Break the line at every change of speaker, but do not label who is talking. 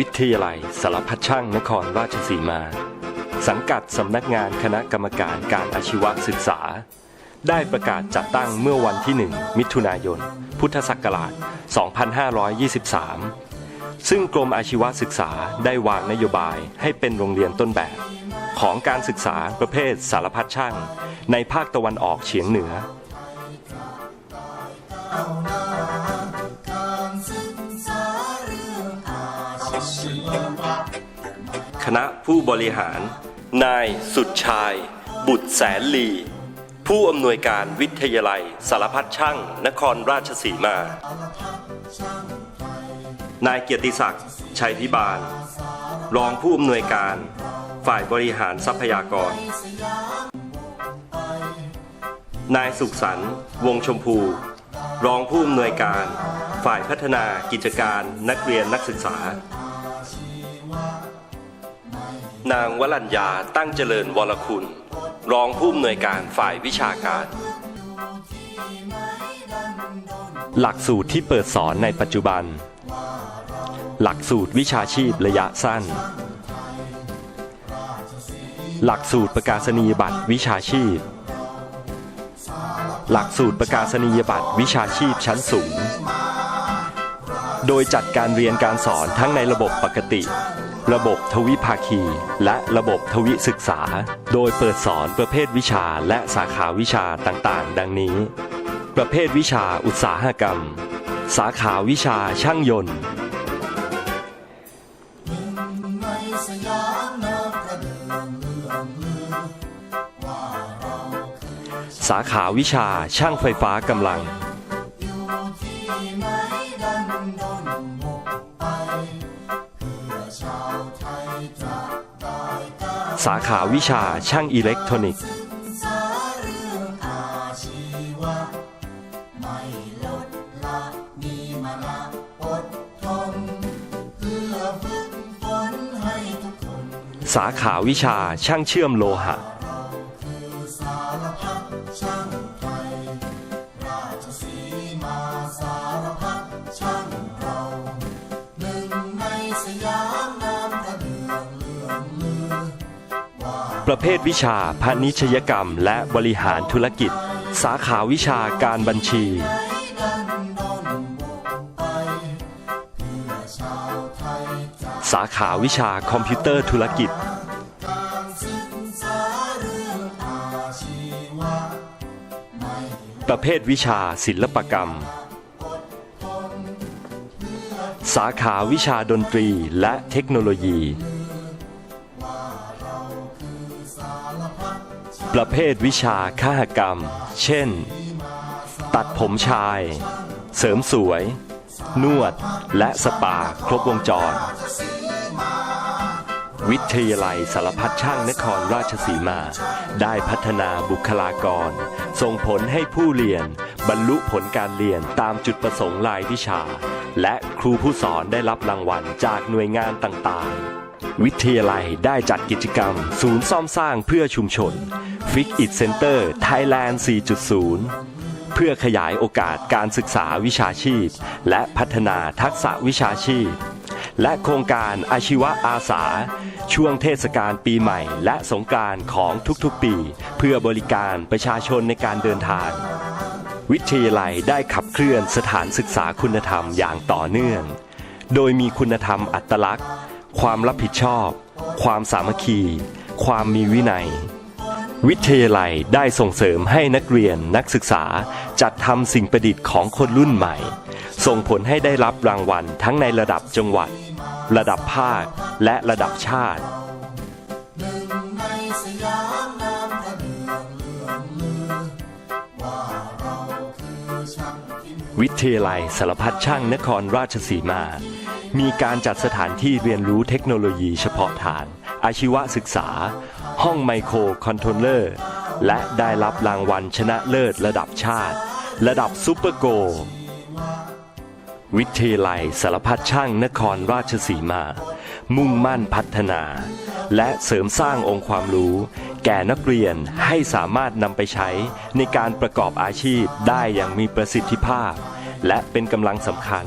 วิทยาลัยสารพัดช่างนครราชสีมา สังกัดสำนักงานคณะกรรมการการอาชีวศึกษา ได้ประกาศจัดตั้งเมื่อวันที่ 1 มิถุนายน พุทธศักราช 2523 ซึ่งกรมอาชีวศึกษาได้วางนโยบายให้เป็นโรงเรียนต้นแบบ ของการศึกษาประเภทสารพัดช่าง ในภาคตะวันออกเฉียงเหนือ คณะผู้บริหาร นายสุดชาย บุตรแสนลี ผู้อำนวยการวิทยาลัย สารพัดช่าง นครราชสีมา นายเกียรติศักดิ์ชัยพิบาล รองผู้อำนวยการ ฝ่ายบริหารทรัพยากร นายสุขสันต์วงชมพู รองผู้อำนวยการ ฝ่ายพัฒนากิจการนักเรียนนักศึกษา นางวรัญญาตั้งเจริญวรคุณ รองผู้อำนวยการฝ่ายวิชาการ หลักสูตรที่เปิดสอนในปัจจุบัน หลักสูตรวิชาชีพระยะสั้น หลักสูตรประกาศนียบัตรวิชาชีพ หลักสูตรประกาศนียบัตรวิชาชีพชั้นสูง โดยจัดการเรียนการสอนทั้งในระบบปกติ ระบบทวิภาคี และระบบทวิศึกษา โดยเปิดสอนประเภทวิชาและสาขาวิชาต่างๆ ดังนี้ ประเภทวิชาอุตสาหกรรม สาขาวิชาช่างยนต์สาขาวิชาช่างไฟฟ้ากำลัง สาขาวิชาช่างอิเล็กทรอนิกส์สาขาวิชาช่างเชื่อมโลหะ ประเภทวิชาพาณิชยกรรม และบริหารธุรกิจ สาขาวิชาการบัญชี สาขาวิชาคอมพิวเตอร์ธุรกิจ ประเภทวิชาศิลปกรรม สาขาวิชาดนตรีและเทคโนโลยี ประเภทวิชาคหกรรม เช่น ตัดผมชาย เสริมสวย นวด และสปาครบวงจร วิทยาลัยสารพัดช่างนครราชสีมา ได้พัฒนาบุคลากร ส่งผลให้ผู้เรียน บรรลุผลการเรียนตามจุดประสงค์รายวิชา และครูผู้สอนได้รับรางวัลจากหน่วยงานต่างๆ วิทยาลัยได้จัดกิจกรรม ศูนย์ซ่อมสร้างเพื่อชุมชน Fix It Center Thailand 4.0 เพื่อขยายโอกาสการศึกษาวิชาชีพ และพัฒนาทักษะวิชาชีพ และโครงการอาชีวะอาสา ช่วงเทศกาลปีใหม่ และสงกรานต์ของทุกๆปี เพื่อบริการประชาชนในการเดินทาง วิทยาลัยได้ขับเคลื่อนสถานศึกษาคุณธรรมอย่างต่อเนื่อง โดยมีคุณธรรมอัตลักษณ์ ความรับผิดชอบ ความสามัคคี ความมีวินัย วิทยาลัยได้ส่งเสริมให้นักเรียนนักศึกษาจัดทำสิ่งประดิษฐ์ของคนรุ่นใหม่ ส่งผลให้ได้รับรางวัลทั้งในระดับจังหวัด ระดับภาค และระดับชาติวิทยาลัยสารพัดช่างนครราชสีมา มีการจัดสถานที่เรียนรู้เทคโนโลยีเฉพาะทางอาชีวศึกษา ห้องไมโครคอนโทรลเลอร์ และได้รับรางวัลชนะเลิศระดับชาติ ระดับซูเปอร์โก วิทยาลัยสารพัดช่างนครราชสีมา มุ่งมั่นพัฒนา และเสริมสร้างองค์ความรู้ แก่นักเรียนให้สามารถนำไปใช้ในการประกอบอาชีพได้อย่างมีประสิทธิภาพ และเป็นกำลังสำคัญ